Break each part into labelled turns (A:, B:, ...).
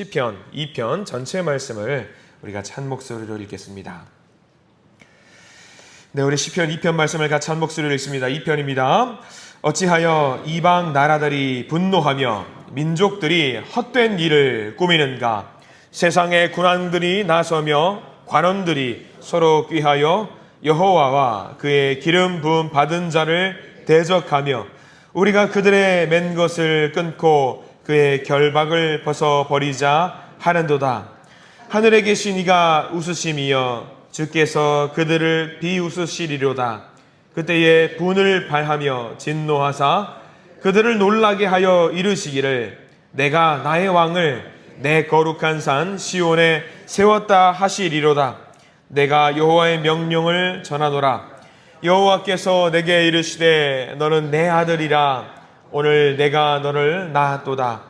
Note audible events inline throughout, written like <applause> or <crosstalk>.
A: 시편 2편 전체 말씀을 우리가 찬 목소리로 읽겠습니다. 네, 우리 시편 2편 말씀을 같이 한 목소리로 읽습니다. 2편입니다. 어찌하여 이방 나라들이 분노하며 민족들이 헛된 일을 꾸미는가? 세상의 군왕들이 나서며 관원들이 서로 꾀하여 여호와와 그의 기름 부음 받은 자를 대적하며 우리가 그들의 맨 것을 끊고 그의 결박을 벗어 버리자 하는도다. 하늘에 계신 이가 웃으심이여 주께서 그들을 비웃으시리로다. 그때에 분을 발하며 진노하사 그들을 놀라게 하여 이르시기를 내가 나의 왕을 내 거룩한 산 시온에 세웠다 하시리로다. 내가 여호와의 명령을 전하노라. 여호와께서 내게 이르시되 너는 내 아들이라 오늘 내가 너를 낳았도다.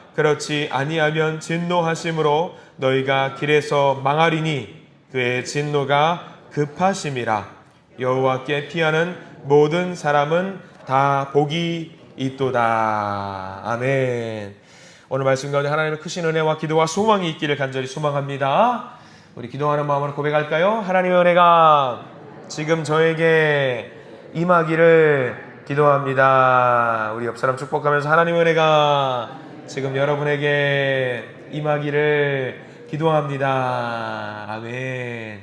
A: 그렇지 아니하면 진노하심으로 너희가 길에서 망하리니 그의 진노가 급하심이라. 여호와께 피하는 모든 사람은 다 복이 있도다. 아멘. 오늘 말씀 가운데 하나님의 크신 은혜와 기도와 소망이 있기를 간절히 소망합니다. 우리 기도하는 마음으로 고백할까요? 하나님의 은혜가 지금 저에게 임하기를 기도합니다. 우리 옆 사람 축복하면서 하나님의 은혜가 지금 여러분에게 임하기를 기도합니다. 아멘.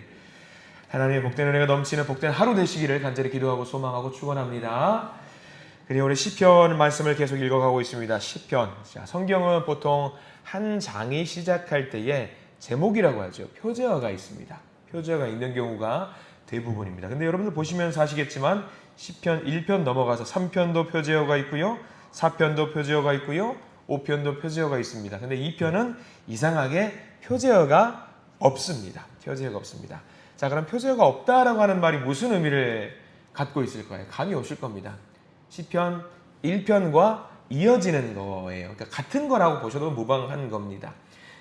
A: 하나님의 복된 은혜가 넘치는 복된 하루 되시기를 간절히 기도하고 소망하고 축원합니다. 그리고 우리 시편 말씀을 계속 읽어가고 있습니다. 시편. 자, 성경은 보통 한 장이 시작할 때에 제목이라고 하죠. 표제어가 있습니다. 표제어가 있는 경우가 대부분입니다. 근데 여러분들 보시면서 아시겠지만 시편 1편 넘어가서 3편도 표제어가 있고요. 4편도 표제어가 있고요. 5편도 표제어가 있습니다. 근데 2편은 이상하게 표제어가 없습니다. 표제어가 없습니다. 자, 그럼 표제어가 없다라고 하는 말이 무슨 의미를 갖고 있을까요? 감이 오실 겁니다. 시편 1편과 이어지는 거예요. 그러니까 같은 거라고 보셔도 무방한 겁니다.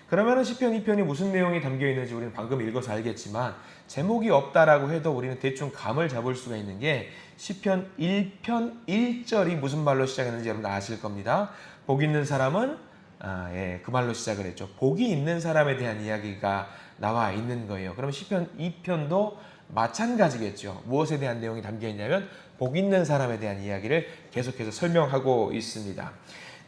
A: 그러면은 시편 2편이 무슨 내용이 담겨 있는지 우리는 방금 읽어서 알겠지만 제목이 없다라고 해도 우리는 대충 감을 잡을 수가 있는 게 시편 1편 1절이 무슨 말로 시작했는지 여러분 아실 겁니다. 복 있는 사람은 아, 예, 그 말로 시작을 했죠. 복이 있는 사람에 대한 이야기가 나와 있는 거예요. 그럼 시편 2편도 마찬가지겠죠. 무엇에 대한 내용이 담겨 있냐면 복 있는 사람에 대한 이야기를 계속해서 설명하고 있습니다.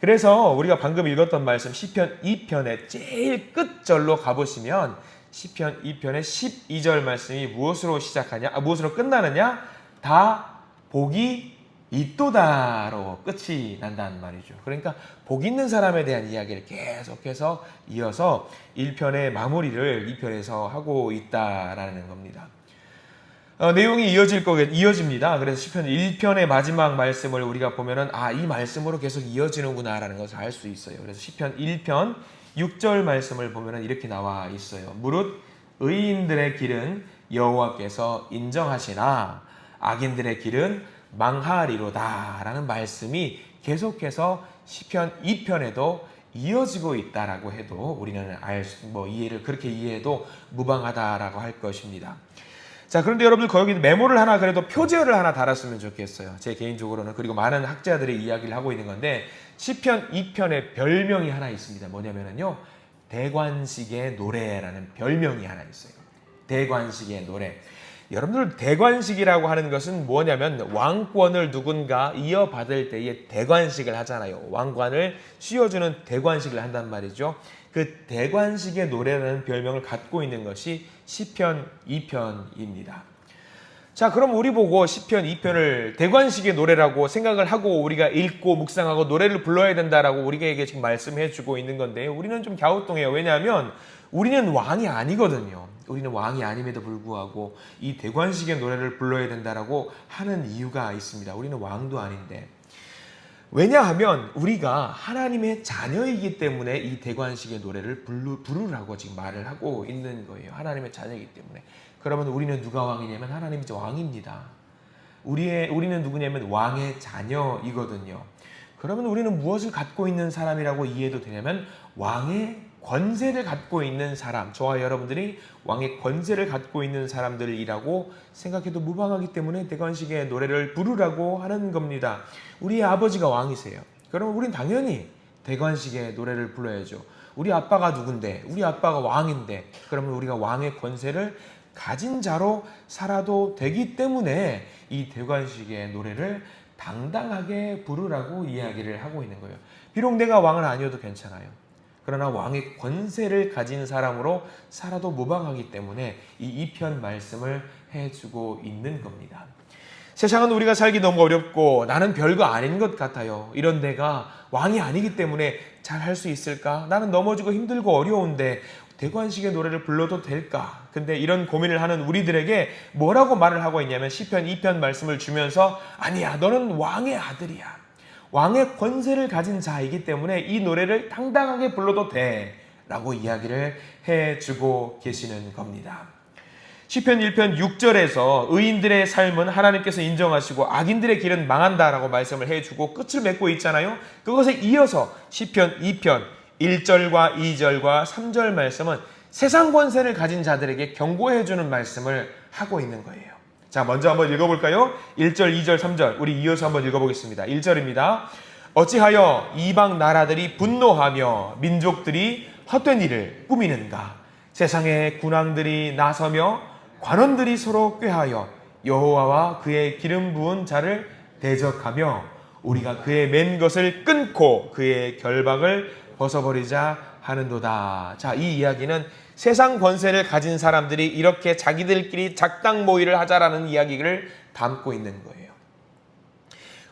A: 그래서 우리가 방금 읽었던 말씀 시편 2편의 제일 끝절로 가보시면 시편 2편의 12절 말씀이 무엇으로 시작하냐, 아, 무엇으로 끝나느냐? 다 복이 있도다로 끝이 난다는 말이죠. 그러니까 복 있는 사람에 대한 이야기를 계속해서 이어서 1편의 마무리를 2편에서 하고 있다라는 겁니다. 어, 내용이 이어질 거겠 이어집니다. 그래서 시편 1편의 마지막 말씀을 우리가 보면은 아, 이 말씀으로 계속 이어지는구나라는 것을 알 수 있어요. 그래서 시편 1편 6절 말씀을 보면은 이렇게 나와 있어요. 무릇 의인들의 길은 여호와께서 인정하시나 악인들의 길은 망하리로다라는 말씀이 계속해서 시편 2편에도 이어지고 있다라고 해도 우리는 알 뭐 이해를 그렇게 이해해도 무방하다라고 할 것입니다. 자, 그런데 여러분들 거기 메모를 하나 그래도 표제어를 하나 달았으면 좋겠어요. 제 개인적으로는 그리고 많은 학자들이 이야기를 하고 있는 건데 시편 2편에 별명이 하나 있습니다. 뭐냐면은요. 대관식의 노래라는 별명이 하나 있어요. 대관식의 노래. 여러분들 대관식이라고 하는 것은 뭐냐면 왕권을 누군가 이어받을 때에 대관식을 하잖아요. 왕관을 씌워주는 대관식을 한단 말이죠. 그 대관식의 노래라는 별명을 갖고 있는 것이 시편 2편입니다. 자, 그럼 우리 보고 시편 2편을 대관식의 노래라고 생각을 하고 우리가 읽고 묵상하고 노래를 불러야 된다라고 우리에게 지금 말씀해 주고 있는 건데 우리는 좀 갸우뚱해요. 왜냐하면 우리는 왕이 아니거든요. 우리는 왕이 아님에도 불구하고 이 대관식의 노래를 불러야 된다라고 하는 이유가 있습니다. 우리는 왕도 아닌데. 왜냐하면 우리가 하나님의 자녀이기 때문에 이 대관식의 노래를 부르, 부르라고 지금 말을 하고 있는 거예요. 하나님의 자녀이기 때문에. 그러면 우리는 누가 왕이냐면 하나님이 왕입니다. 우리의 우리는 누구냐면 왕의 자녀이거든요. 그러면 우리는 무엇을 갖고 있는 사람이라고 이해도 되냐면 왕의 권세를 갖고 있는 사람, 저와 여러분들이 왕의 권세를 갖고 있는 사람들이라고 생각해도 무방하기 때문에 대관식의 노래를 부르라고 하는 겁니다. 우리의 아버지가 왕이세요. 그러면 우린 당연히 대관식의 노래를 불러야죠. 우리 아빠가 누군데? 우리 아빠가 왕인데. 그러면 우리가 왕의 권세를 가진 자로 살아도 되기 때문에 이 대관식의 노래를 당당하게 부르라고 이야기를 하고 있는 거예요. 비록 내가 왕은 아니어도 괜찮아요. 그러나 왕의 권세를 가진 사람으로 살아도 무방하기 때문에 이 이편 말씀을 해주고 있는 겁니다. 세상은 우리가 살기 너무 어렵고 나는 별거 아닌 것 같아요. 이런 내가 왕이 아니기 때문에 잘 할 수 있을까? 나는 넘어지고 힘들고 어려운데 대관식의 노래를 불러도 될까? 근데 이런 고민을 하는 우리들에게 뭐라고 말을 하고 있냐면 시편 2편 말씀을 주면서 아니야 너는 왕의 아들이야. 왕의 권세를 가진 자이기 때문에 이 노래를 당당하게 불러도 돼. 라고 이야기를 해주고 계시는 겁니다. 시편 1편 6절에서 의인들의 삶은 하나님께서 인정하시고 악인들의 길은 망한다라고 말씀을 해주고 끝을 맺고 있잖아요. 그것에 이어서 시편 2편 1절과 2절과 3절 말씀은 세상 권세를 가진 자들에게 경고해 주는 말씀을 하고 있는 거예요. 자, 먼저 한번 읽어볼까요? 1절, 2절, 3절. 우리 이어서 한번 읽어보겠습니다. 1절입니다. 어찌하여 이방 나라들이 분노하며 민족들이 헛된 일을 꾸미는가? 세상의 군왕들이 나서며 관원들이 서로 꾀하여 여호와와 그의 기름 부은 자를 대적하며 우리가 그의 맨 것을 끊고 그의 결박을 벗어버리자 하는도다. 자, 이 이야기는 세상 권세를 가진 사람들이 이렇게 자기들끼리 작당 모의를 하자라는 이야기를 담고 있는 거예요.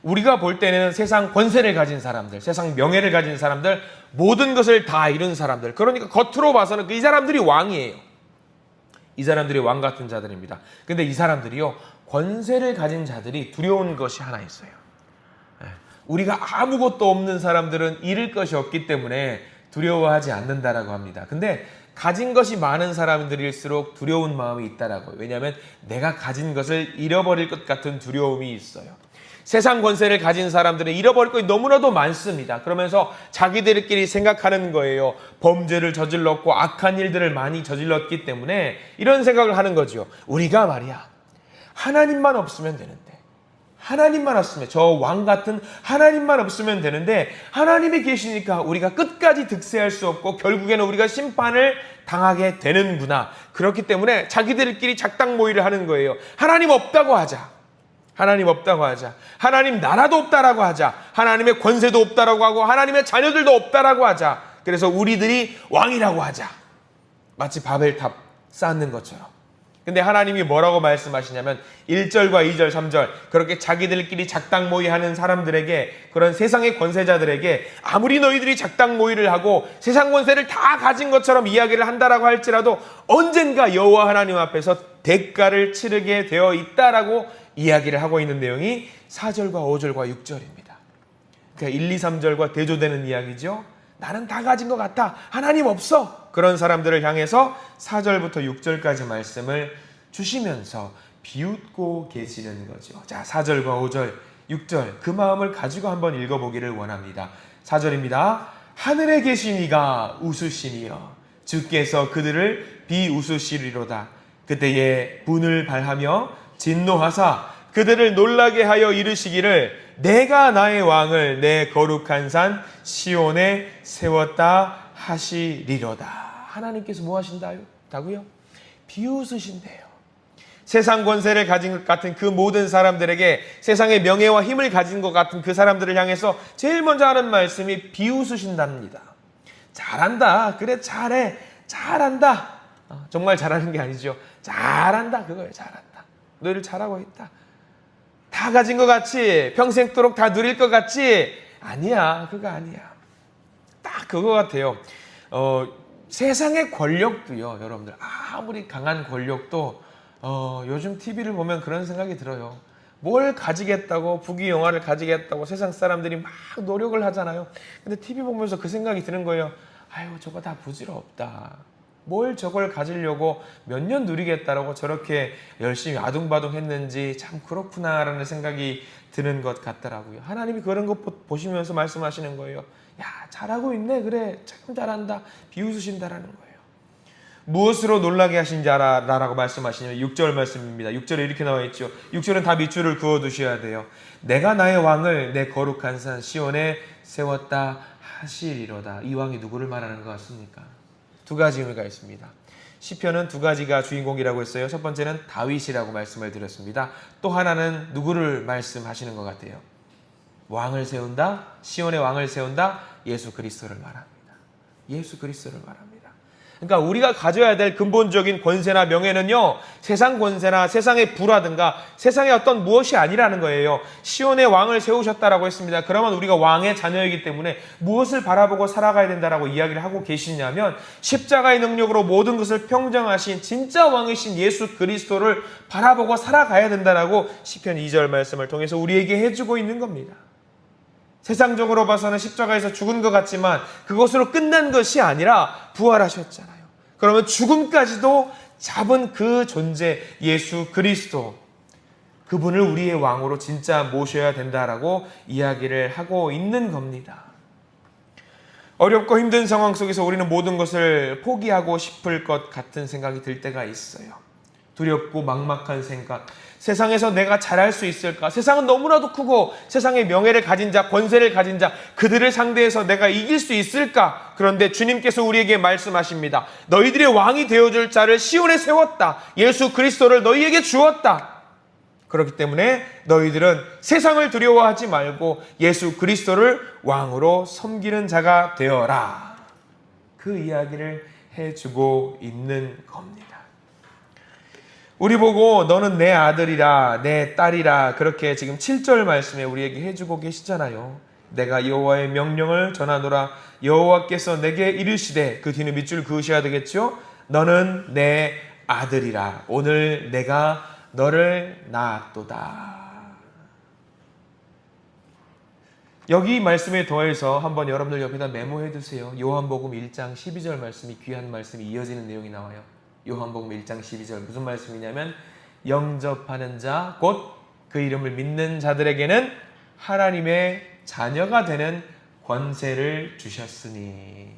A: 우리가 볼 때는 세상 권세를 가진 사람들, 세상 명예를 가진 사람들, 모든 것을 다 이룬 사람들. 그러니까 겉으로 봐서는 그이 사람들이 왕이에요. 이 사람들이 왕 같은 자들입니다. 근데 이 사람들이요, 권세를 가진 자들이 두려운 것이 하나 있어요. 예. 우리가 아무것도 없는 사람들은 잃을 것이 없기 때문에 두려워하지 않는다라고 합니다. 근데 가진 것이 많은 사람들일수록 두려운 마음이 있다라고요. 왜냐하면 내가 가진 것을 잃어버릴 것 같은 두려움이 있어요. 세상 권세를 가진 사람들은 잃어버릴 것이 너무나도 많습니다. 그러면서 자기들끼리 생각하는 거예요. 범죄를 저질렀고 악한 일들을 많이 저질렀기 때문에 이런 생각을 하는 거죠. 우리가 말이야. 하나님만 없으면 되는데. 하나님만 없으면 저 왕 같은 하나님만 없으면 되는데 하나님이 계시니까 우리가 끝까지 득세할 수 없고 결국에는 우리가 심판을 당하게 되는구나. 그렇기 때문에 자기들끼리 작당 모의를 하는 거예요. 하나님 없다고 하자. 하나님 없다고 하자. 하나님 나라도 없다라고 하자. 하나님의 권세도 없다라고 하고 하나님의 자녀들도 없다라고 하자. 그래서 우리들이 왕이라고 하자. 마치 바벨탑 쌓는 것처럼. 근데 하나님이 뭐라고 말씀하시냐면 1절과 2절, 3절 그렇게 자기들끼리 작당 모의하는 사람들에게 그런 세상의 권세자들에게 아무리 너희들이 작당 모의를 하고 세상 권세를 다 가진 것처럼 이야기를 한다라고 할지라도 언젠가 여호와 하나님 앞에서 대가를 치르게 되어 있다라고 이야기를 하고 있는 내용이 4절과 5절과 6절입니다. 그러니까 1, 2, 3절과 대조되는 이야기죠. 나는 다 가진 것 같아. 하나님 없어. 그런 사람들을 향해서 4절부터 6절까지 말씀을 주시면서 비웃고 계시는 거죠. 자, 4절과 5절, 6절 그 마음을 가지고 한번 읽어보기를 원합니다. 4절입니다. 하늘에 계신 이가 웃으시니여 주께서 그들을 비웃으시리로다. 그때에 분을 발하며 진노하사 그들을 놀라게 하여 이르시기를 내가 나의 왕을 내 거룩한 산 시온에 세웠다 하시리로다. 하나님께서 뭐 하신다요? 다고요? 비웃으신대요. 세상 권세를 가진 것 같은 그 모든 사람들에게 세상의 명예와 힘을 가진 것 같은 그 사람들을 향해서 제일 먼저 하는 말씀이 비웃으신답니다. 잘한다. 그래 잘해. 잘한다. 어, 정말 잘하는 게 아니죠. 잘한다. 그거예요. 잘한다. 너희를 잘하고 있다. 다 가진 것 같이 평생도록 다 누릴 것 같지 아니야 그거 아니야 딱 그거 같아요 어, 세상의 권력도요 여러분들 아무리 강한 권력도 어, 요즘 TV를 보면 그런 생각이 들어요 뭘 가지겠다고 부귀영화를 가지겠다고 세상 사람들이 막 노력을 하잖아요. 근데 TV 보면서 그 생각이 드는 거예요. 아유 저거 다 부질없다. 뭘 저걸 가지려고 몇 년 누리겠다라고 저렇게 열심히 아둥바둥 했는지 참 그렇구나라는 생각이 드는 것 같더라고요. 하나님이 그런 것 보- 보시면서 말씀하시는 거예요. 야 잘하고 있네 그래 참 잘한다 비웃으신다라는 거예요. 무엇으로 놀라게 하신 자라라고 말씀하시냐면 6절 말씀입니다. 6절에 이렇게 나와 있죠. 6절은 다 밑줄을 그어 두셔야 돼요. 내가 나의 왕을 내 거룩한 산 시온에 세웠다 하시리로다. 이 왕이 누구를 말하는 것 같습니까? 두 가지 의미가 있습니다. 시편은 두 가지가 주인공이라고 했어요. 첫 번째는 다윗이라고 말씀을 드렸습니다. 또 하나는 누구를 말씀하시는 것 같아요? 왕을 세운다, 시온의 왕을 세운다, 예수 그리스도를 말합니다. 예수 그리스도를 말합니다. 그러니까 우리가 가져야 될 근본적인 권세나 명예는요, 세상 권세나 세상의 부라든가 세상의 어떤 무엇이 아니라는 거예요. 시온의 왕을 세우셨다라고 했습니다. 그러면 우리가 왕의 자녀이기 때문에 무엇을 바라보고 살아가야 된다라고 이야기를 하고 계시냐면 십자가의 능력으로 모든 것을 평정하신 진짜 왕이신 예수 그리스도를 바라보고 살아가야 된다라고 시편 2절 말씀을 통해서 우리에게 해주고 있는 겁니다. 세상적으로 봐서는 십자가에서 죽은 것 같지만 그것으로 끝난 것이 아니라 부활하셨잖아요. 그러면 죽음까지도 잡은 그 존재 예수 그리스도 그분을 우리의 왕으로 진짜 모셔야 된다라고 이야기를 하고 있는 겁니다. 어렵고 힘든 상황 속에서 우리는 모든 것을 포기하고 싶을 것 같은 생각이 들 때가 있어요. 두렵고 막막한 생각. 세상에서 내가 잘할 수 있을까? 세상은 너무나도 크고 세상의 명예를 가진 자, 권세를 가진 자, 그들을 상대해서 내가 이길 수 있을까? 그런데 주님께서 우리에게 말씀하십니다. 너희들의 왕이 되어줄 자를 시온에 세웠다. 예수 그리스도를 너희에게 주었다. 그렇기 때문에 너희들은 세상을 두려워하지 말고 예수 그리스도를 왕으로 섬기는 자가 되어라. 그 이야기를 해주고 있는 겁니다. 우리 보고 너는 내 아들이라 내 딸이라 그렇게 지금 7절 말씀에 우리에게 해주고 계시잖아요. 내가 여호와의 명령을 전하노라 여호와께서 내게 이르시되 그 뒤는 밑줄 그으셔야 되겠죠. 너는 내 아들이라 오늘 내가 너를 낳았도다. 여기 말씀에 더해서 한번 여러분들 옆에다 메모해 두세요. 요한복음 1장 12절 말씀이 귀한 말씀이 이어지는 내용이 나와요. 요한복음 1장 12절 무슨 말씀이냐면 영접하는 자 곧 그 이름을 믿는 자들에게는 하나님의 자녀가 되는 권세를 주셨으니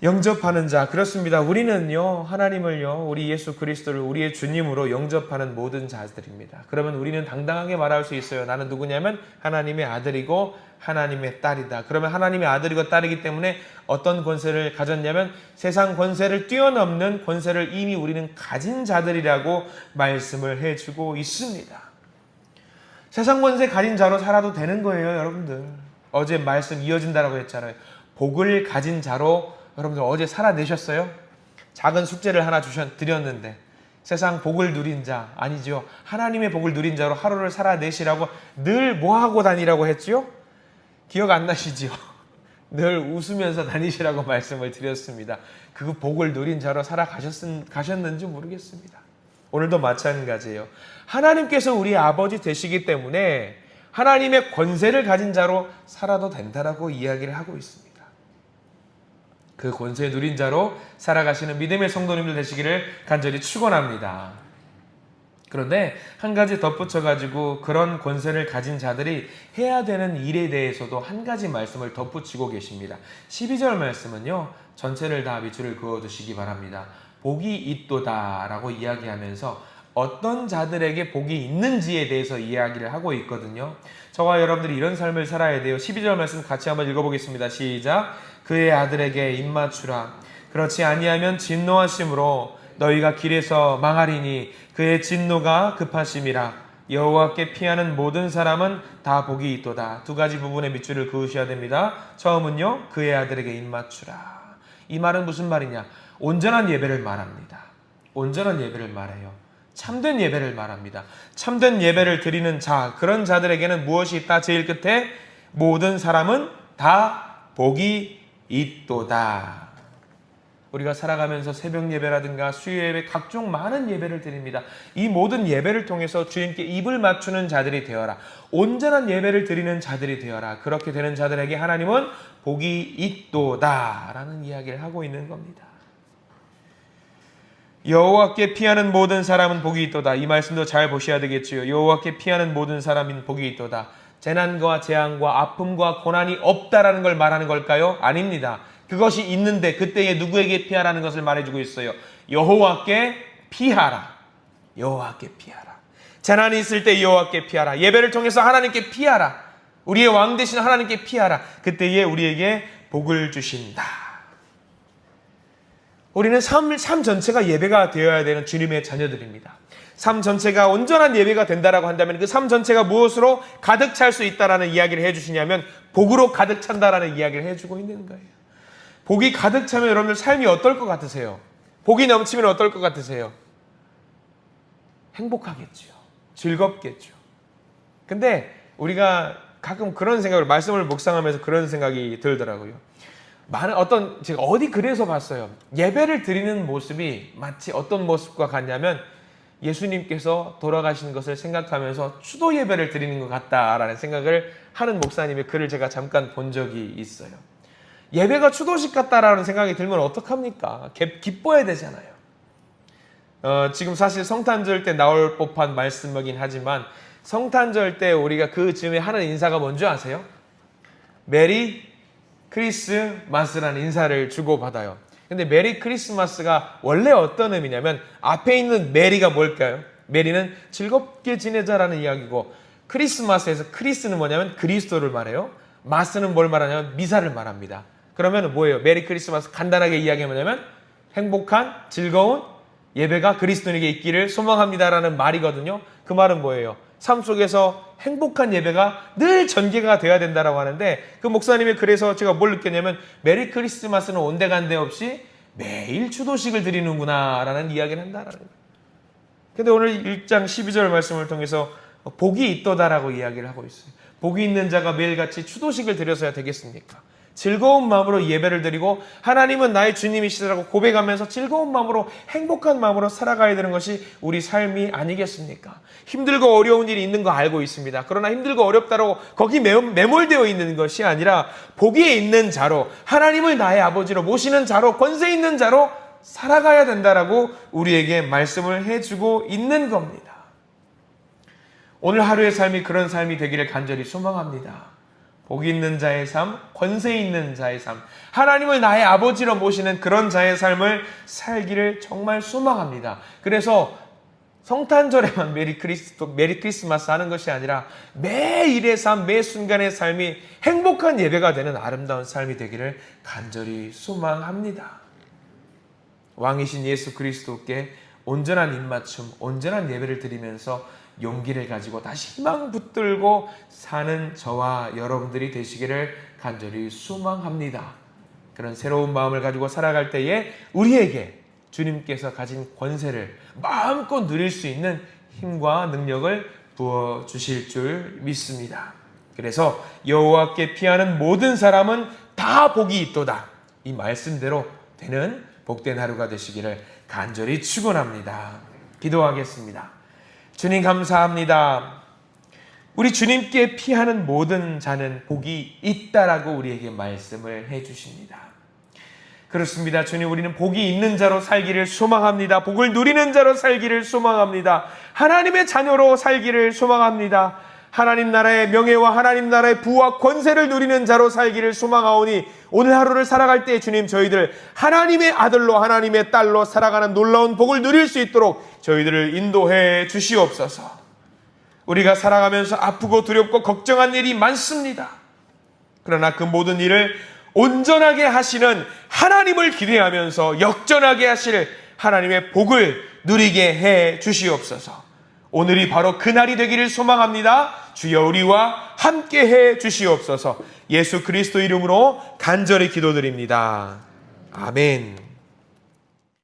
A: 영접하는 자 그렇습니다. 우리는요 하나님을요 우리 예수 그리스도를 우리의 주님으로 영접하는 모든 자들입니다. 그러면 우리는 당당하게 말할 수 있어요. 나는 누구냐면 하나님의 아들이고 하나님의 딸이다. 그러면 하나님의 아들이고 딸이기 때문에 어떤 권세를 가졌냐면 세상 권세를 뛰어넘는 권세를 이미 우리는 가진 자들이라고 말씀을 해주고 있습니다. 세상 권세 가진 자로 살아도 되는 거예요, 여러분들. 어제 말씀 이어진다라고 했잖아요. 복을 가진 자로 여러분들 어제 살아내셨어요? 작은 숙제를 하나 주셨 드렸는데 세상 복을 누린 자 아니죠. 하나님의 복을 누린 자로 하루를 살아내시라고 늘 뭐 하고 다니라고 했지요? 기억 안 나시지요? <laughs> 늘 웃으면서 다니시라고 말씀을 드렸습니다. 그 복을 누린 자로 살아가셨는지 모르겠습니다. 오늘도 마찬가지예요. 하나님께서 우리 아버지 되시기 때문에 하나님의 권세를 가진 자로 살아도 된다라고 이야기를 하고 있습니다. 그 권세 누린 자로 살아가시는 믿음의 성도님들 되시기를 간절히 축원합니다. 그런데 한 가지 덧붙여 가지고 그런 권세를 가진 자들이 해야 되는 일에 대해서도 한 가지 말씀을 덧붙이고 계십니다. 12절 말씀은요. 전체를 다 밑줄을 그어 두시기 바랍니다. 복이 있도다라고 이야기하면서 어떤 자들에게 복이 있는지에 대해서 이야기를 하고 있거든요. 저와 여러분들이 이런 삶을 살아야 돼요. 12절 말씀 같이 한번 읽어보겠습니다. 시작. 그의 아들에게 입맞추라. 그렇지 아니하면 진노하심으로 너희가 길에서 망하리니 그의 진노가 급하심이라. 여호와께 피하는 모든 사람은 다 복이 있도다. 두 가지 부분의 밑줄을 그으셔야 됩니다. 처음은요. 그의 아들에게 입맞추라. 이 말은 무슨 말이냐? 온전한 예배를 말합니다. 온전한 예배를 말해요. 참된 예배를 말합니다. 참된 예배를 드리는 자, 그런 자들에게는 무엇이 있다? 제일 끝에 모든 사람은 다 복이 있도다. 우리가 살아가면서 새벽 예배라든가 수요 예배 각종 많은 예배를 드립니다. 이 모든 예배를 통해서 주님께 입을 맞추는 자들이 되어라. 온전한 예배를 드리는 자들이 되어라. 그렇게 되는 자들에게 하나님은 복이 있도다라는 이야기를 하고 있는 겁니다. 여호와께 피하는 모든 사람은 복이 있도다. 이 말씀도 잘 보셔야 되겠지요. 여호와께 피하는 모든 사람은 복이 있도다. 재난과 재앙과 아픔과 고난이 없다라는 걸 말하는 걸까요? 아닙니다. 그것이 있는데 그때에 누구에게 피하라는 것을 말해주고 있어요. 여호와께 피하라. 여호와께 피하라. 재난이 있을 때 여호와께 피하라. 예배를 통해서 하나님께 피하라. 우리의 왕 대신 하나님께 피하라. 그때에 우리에게 복을 주신다. 우리는 삶, 삶 전체가 예배가 되어야 되는 주님의 자녀들입니다. 삶 전체가 온전한 예배가 된다라고 한다면 그 삶 전체가 무엇으로 가득 찰 수 있다라는 이야기를 해주시냐면 복으로 가득 찬다라는 이야기를 해주고 있는 거예요. 복이 가득 차면 여러분들 삶이 어떨 것 같으세요? 복이 넘치면 어떨 것 같으세요? 행복하겠죠. 즐겁겠죠. 근데 우리가 가끔 그런 생각을 말씀을 묵상하면서 그런 생각이 들더라고요. 많은 어떤 제가 어디 글에서 봤어요. 예배를 드리는 모습이 마치 어떤 모습과 같냐면 예수님께서 돌아가신 것을 생각하면서 추도 예배를 드리는 것 같다라는 생각을 하는 목사님의 글을 제가 잠깐 본 적이 있어요. 예배가 추도식 같다라는 생각이 들면 어떡합니까? 기- 기뻐야 되잖아요. 어, 지금 사실 성탄절 때 나올 법한 말씀이긴 하지만 성탄절 때 우리가 그 즈음에 하는 인사가 뭔지 아세요? 메리 크리스마스라는 인사를 주고받아요. 근데 메리 크리스마스가 원래 어떤 의미냐면 앞에 있는 메리가 뭘까요? 메리는 즐겁게 지내자라는 이야기고 크리스마스에서 크리스는 뭐냐면 그리스도를 말해요. 마스는 뭘 말하냐면 미사를 말합니다. 그러면 뭐예요? 메리 크리스마스 간단하게 이야기하면 행복한 즐거운 예배가 그리스도인에게 있기를 소망합니다라는 말이거든요. 그 말은 뭐예요? 삶 속에서 행복한 예배가 늘 전개가 돼야 된다라고 하는데 그 목사님이 그래서 제가 뭘 느꼈냐면 메리 크리스마스는 온데간데 없이 매일 추도식을 드리는구나라는 이야기를 한다라는 거예요. 근데 오늘 1장 12절 말씀을 통해서 복이 있도다라고 이야기를 하고 있어요. 복이 있는 자가 매일같이 추도식을 드려서야 되겠습니까? 즐거운 마음으로 예배를 드리고 하나님은 나의 주님이시라고 고백하면서 즐거운 마음으로 행복한 마음으로 살아가야 되는 것이 우리 삶이 아니겠습니까? 힘들고 어려운 일이 있는 거 알고 있습니다. 그러나 힘들고 어렵다고 거기 매- 매몰되어 있는 것이 아니라 복이 있는 자로 하나님을 나의 아버지로 모시는 자로 권세 있는 자로 살아가야 된다라고 우리에게 말씀을 해주고 있는 겁니다. 오늘 하루의 삶이 그런 삶이 되기를 간절히 소망합니다. 복 있는 자의 삶, 권세 있는 자의 삶, 하나님을 나의 아버지로 모시는 그런 자의 삶을 살기를 정말 소망합니다. 그래서 성탄절에만 메리 크리스도 메리 크리스마스 하는 것이 아니라 매일의 삶, 매 순간의 삶이 행복한 예배가 되는 아름다운 삶이 되기를 간절히 소망합니다. 왕이신 예수 그리스도께 온전한 입맞춤, 온전한 예배를 드리면서 용기를 가지고 다시 희망 붙들고 사는 저와 여러분들이 되시기를 간절히 소망합니다. 그런 새로운 마음을 가지고 살아갈 때에 우리에게 주님께서 가진 권세를 마음껏 누릴 수 있는 힘과 능력을 부어 주실 줄 믿습니다. 그래서 여호와께 피하는 모든 사람은 다 복이 있도다. 이 말씀대로 되는 복된 하루가 되시기를 간절히 축원합니다. 기도하겠습니다. 주님 감사합니다. 우리 주님께 피하는 모든 자는 복이 있다라고 우리에게 말씀을 해 주십니다. 그렇습니다. 주님, 우리는 복이 있는 자로 살기를 소망합니다. 복을 누리는 자로 살기를 소망합니다. 하나님의 자녀로 살기를 소망합니다. 하나님 나라의 명예와 하나님 나라의 부와 권세를 누리는 자로 살기를 소망하오니 오늘 하루를 살아갈 때 주님 저희들 하나님의 아들로 하나님의 딸로 살아가는 놀라운 복을 누릴 수 있도록 저희들을 인도해 주시옵소서. 우리가 살아가면서 아프고 두렵고 걱정한 일이 많습니다. 그러나 그 모든 일을 온전하게 하시는 하나님을 기대하면서 역전하게 하실 하나님의 복을 누리게 해 주시옵소서. 오늘이 바로 그날이 되기를 소망합니다. 주여 우리와 함께 해 주시옵소서. 예수 그리스도 이름으로 간절히 기도드립니다. 아멘.